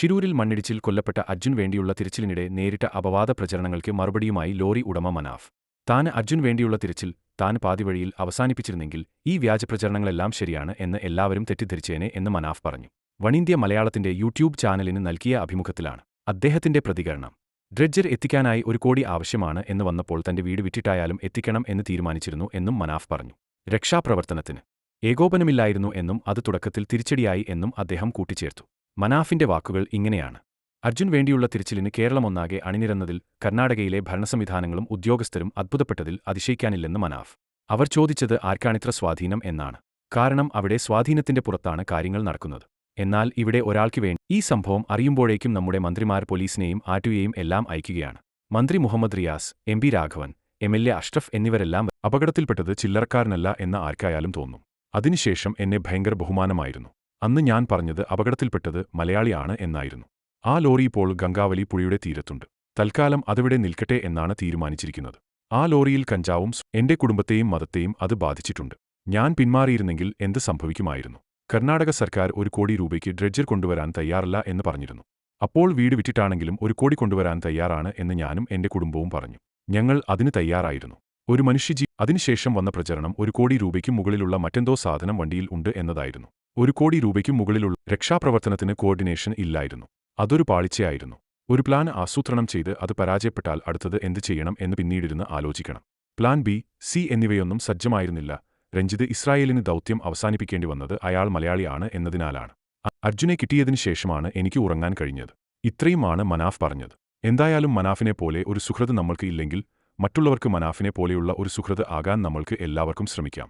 ഷിരൂരിൽ മണ്ണിടിച്ചിൽ കൊല്ലപ്പെട്ട അർജുൻ വേണ്ടിയുള്ള തിരച്ചിലിനിടെ നേരിട്ട അപവാദ പ്രചരണങ്ങൾക്ക് മറുപടിയുമായി ലോറി ഉടമ മനാഫ്. താൻ അർജുൻ വേണ്ടിയുള്ള തിരച്ചിൽ താൻ പാതിവഴിയിൽ അവസാനിപ്പിച്ചിരുന്നെങ്കിൽ ഈ വ്യാജപ്രചരണങ്ങളെല്ലാം ശരിയാണ് എന്ന് എല്ലാവരും തെറ്റിദ്ധരിച്ചേനെ എന്ന് മനാഫ് പറഞ്ഞു. വണിന്ത്യ മലയാളത്തിന്റെ യൂട്യൂബ് ചാനലിന് നൽകിയ അഭിമുഖത്തിലാണ് അദ്ദേഹത്തിന്റെ പ്രതികരണം. ഡ്രഡ്ജർ എത്തിക്കാനായി ഒരു കോടി ആവശ്യമാണ് എന്ന് വന്നപ്പോൾ തന്റെ വീട് വിറ്റിട്ടായാലും എത്തിക്കണം എന്ന് തീരുമാനിച്ചിരുന്നു എന്നും മനാഫ് പറഞ്ഞു. രക്ഷാപ്രവർത്തനത്തിന് ഏകോപനമില്ലായിരുന്നു എന്നും അത് തുടക്കത്തിൽ തിരിച്ചടിയായി എന്നും അദ്ദേഹം കൂട്ടിച്ചേർത്തു. മനാഫിന്റെ വാക്കുകൾ ഇങ്ങനെയാണ്. അർജുൻ വേണ്ടിയുള്ള തിരച്ചിലിന് കേരളമൊന്നാകെ അണിനിരന്നതിൽ കർണാടകയിലെ ഭരണസംവിധാനങ്ങളും ഉദ്യോഗസ്ഥരും അത്ഭുതപ്പെട്ടതിൽ അതിശയിക്കാനില്ലെന്ന് മനാഫ്. അവർ ചോദിച്ചത് ആർക്കാണിത്ര സ്വാധീനം എന്നാണ്. കാരണം അവിടെ സ്വാധീനത്തിന്റെ പുറത്താണ് കാര്യങ്ങൾ നടക്കുന്നത്. എന്നാൽ ഇവിടെ ഒരാൾക്ക് വേണ്ടി ഈ സംഭവം അറിയുമ്പോഴേക്കും നമ്മുടെ മന്ത്രിമാർ പോലീസിനെയും ആറ്റുകയും എല്ലാം അയക്കുകയാണ്. മന്ത്രി Muhammad Riyas M P Raghavan M L A Ashraf എന്നിവരെല്ലാം അപകടത്തിൽപ്പെട്ടത് ചില്ലറക്കാരനല്ല എന്ന ആർക്കായാലും തോന്നും. അതിനുശേഷം എന്നെ ഭയങ്കര ബഹുമാനമായിരുന്നു. അന്ന് ഞാൻ പറഞ്ഞത് അപകടത്തിൽപ്പെട്ടത് മലയാളിയാണ് എന്നായിരുന്നു. ആ ലോറി ഇപ്പോൾ ഗംഗാവലി പുഴയുടെ തീരത്തുണ്ട്. തൽക്കാലം അതിവിടെ നിൽക്കട്ടെ എന്നാണ് തീരുമാനിച്ചിരിക്കുന്നത്. ആ ലോറിയിൽ കഞ്ചാവും എന്റെ കുടുംബത്തെയും മതത്തെയും അത് ബാധിച്ചിട്ടുണ്ട്. ഞാൻ പിന്മാറിയിരുന്നെങ്കിൽ എന്ത് സംഭവിക്കുമായിരുന്നു? കർണാടക സർക്കാർ ഒരു കോടി രൂപയ്ക്ക് ഡ്രഡ്ജർ കൊണ്ടുവരാൻ തയ്യാറല്ല എന്ന് പറഞ്ഞിരുന്നു. അപ്പോൾ വീട് വിട്ടിട്ടാണെങ്കിലും ഒരു കോടി കൊണ്ടുവരാൻ തയ്യാറാണ് എന്ന് ഞാനും എന്റെ കുടുംബവും പറഞ്ഞു. ഞങ്ങൾ അതിന് തയ്യാറായിരുന്നു. ഒരു മനുഷ്യജീ അതിനുശേഷം വന്ന പ്രചരണം ഒരു കോടി രൂപയ്ക്കും മുകളിലുള്ള മറ്റെന്തോ സാധനം വണ്ടിയിൽ ഉണ്ട് എന്നതായിരുന്നു. ഒരു കോടി രൂപയ്ക്കും മുകളിലുള്ള രക്ഷാപ്രവർത്തനത്തിന് കോർഡിനേഷൻ ഇല്ലായിരുന്നു. അതൊരു പാളിച്ചയായിരുന്നു. ഒരു പ്ലാൻ ആസൂത്രണം ചെയ്ത് അത് പരാജയപ്പെട്ടാൽ അടുത്തത് എന്ത് ചെയ്യണം എന്ന് പിന്നീടിരുന്ന് ആലോചിക്കണം. പ്ലാൻ ബി സി എന്നിവയൊന്നും സജ്ജമായിരുന്നില്ല. രഞ്ജിത് ഇസ്രായേലിന് ദൗത്യം അവസാനിപ്പിക്കേണ്ടി വന്നത് അയാൾ മലയാളിയാണ് എന്നതിനാലാണ്. അർജുനെ കിട്ടിയതിനു ശേഷമാണ് എനിക്ക് ഉറങ്ങാൻ കഴിഞ്ഞത്. ഇത്രയുമാണ് മനാഫ് പറഞ്ഞത്. എന്തായാലും മനാഫിനെ പോലെ ഒരു സുഹൃത് നമ്മൾക്ക് ഇല്ലെങ്കിൽ മറ്റുള്ളവർക്ക് മനാഫിനെ പോലെയുള്ള ഒരു സുഹൃത് ആകാൻ നമ്മൾക്ക് എല്ലാവർക്കും ശ്രമിക്കാം.